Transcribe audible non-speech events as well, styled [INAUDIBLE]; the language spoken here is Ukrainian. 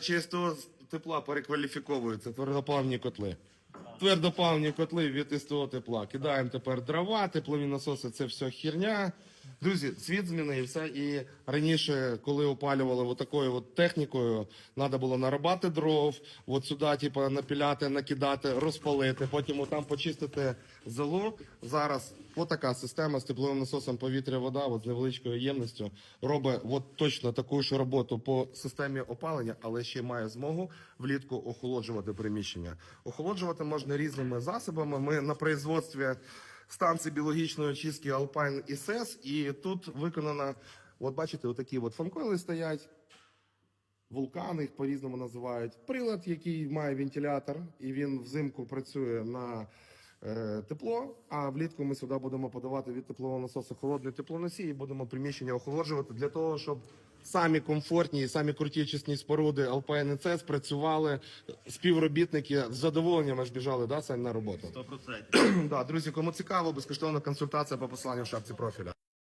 Чисто тепла перекваліфіковуються твердопавні котли. Твердопавні котли від СТО тепла. Кидаємо тепер дрова, теплові насоси це все херня. Друзі, світ змінився, і раніше, коли опалювали от такою от технікою, треба було нарубати дров, от сюди, типу, напіляти, накидати, розпалити, потім там почистити золу. Зараз отака система з тепловим насосом повітря-вода, от з невеличкою ємністю, робить от точно таку ж роботу по системі опалення, але ще має змогу влітку охолоджувати приміщення. Охолоджувати можна різними засобами. Ми на производстві станції біологічної очистки Alpine ISS, і тут виконана, от бачите, отакі от фанкойли стоять. Вулкани їх по-різному називають. Прилад, який має вентилятор, і він взимку працює на е, тепло. А влітку ми сюди будемо подавати від теплового насосу холодний теплоносій і будемо приміщення охолоджувати для того, щоб самі комфортні і самі круті чесні споруди Alpine ISS працювали. Співробітники з задоволенням аж біжали да, Сань, на роботу. 100%. [CLEARS THROAT] Да, друзі, кому цікаво, безкоштовна консультація по посланню в шапці профіля.